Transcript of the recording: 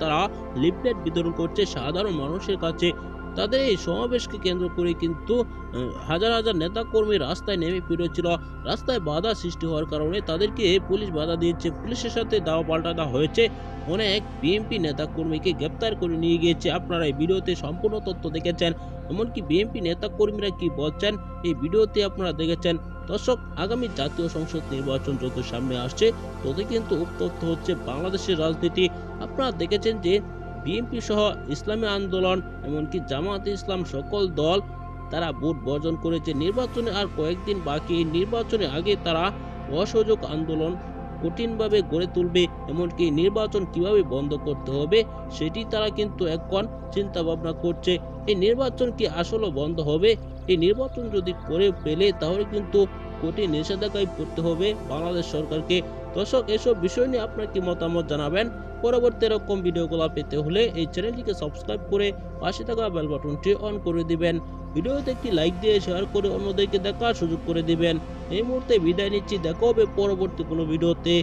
তারা লিফলেট বিতরণ করছে সাধারণ মানুষের কাছে। তাদের এই সমাবেশকে কেন্দ্র করে কিন্তু হাজার হাজার নেতাকর্মী রাস্তায় নেমে পড়েছিল রাস্তায় বাধা সৃষ্টি হওয়ার কারণে তাদেরকে পুলিশ বাধা দিয়েছে। পুলিশের সাথে দাওয়া পাল্টানো হয়েছে। অনেক বিএনপি নেতাকর্মীকে গ্রেপ্তার করে নিয়ে গিয়েছে। আপনারা এই ভিডিওতে সম্পূর্ণ তথ্য দেখেছেন। এমনকি বিএনপি নেতাকর্মীরা কি বলছেন, এই ভিডিওতে আপনারা দেখেছেন দর্শক, আগামী জাতীয় সংসদ নির্বাচন যত সামনে আসছে তত কিন্তু উত্তপ্ত হচ্ছে বাংলাদেশের রাজনীতি। আপনারা দেখেছেন যে বিএনপি সহ ইসলামী আন্দোলন, এমনকি জামায়াতে ইসলাম সকল দল, তারা ভোট বর্জন করেছে। নির্বাচনে আর কয়েকদিন বাকি। নির্বাচনে আগে তারা অসহযোগ আন্দোলন কঠিনভাবে গড়ে তুলবে, এমনকি নির্বাচন কীভাবে বন্ধ করতে হবে, সেটি তারা কিন্তু এখন চিন্তা ভাবনা করছে। এই নির্বাচন কি আসলে বন্ধ হবে? এই নির্বাচন যদি করে পেলে তাহলে কিন্তু কঠিন নিষেধাজ্ঞায় পড়তে হবে বাংলাদেশ সরকারকে। দর্শক, এসব বিষয় নিয়ে আপনার কি মতামত জানাবেন? পরবর্তী এরকম ভিডিওগুলো পেতে হলে এই চ্যানেলটিকে সাবস্ক্রাইব করে পাশে থাকা বেল বাটনটি অন করে দিবেন। ভিডিওতে একটি লাইক দিয়ে শেয়ার করে অন্যদেরকে দেখার সুযোগ করে দিবেন। এই মুহূর্তে বিদায় নিচ্ছি। দেখা হবে পরবর্তী কোনো ভিডিওতে।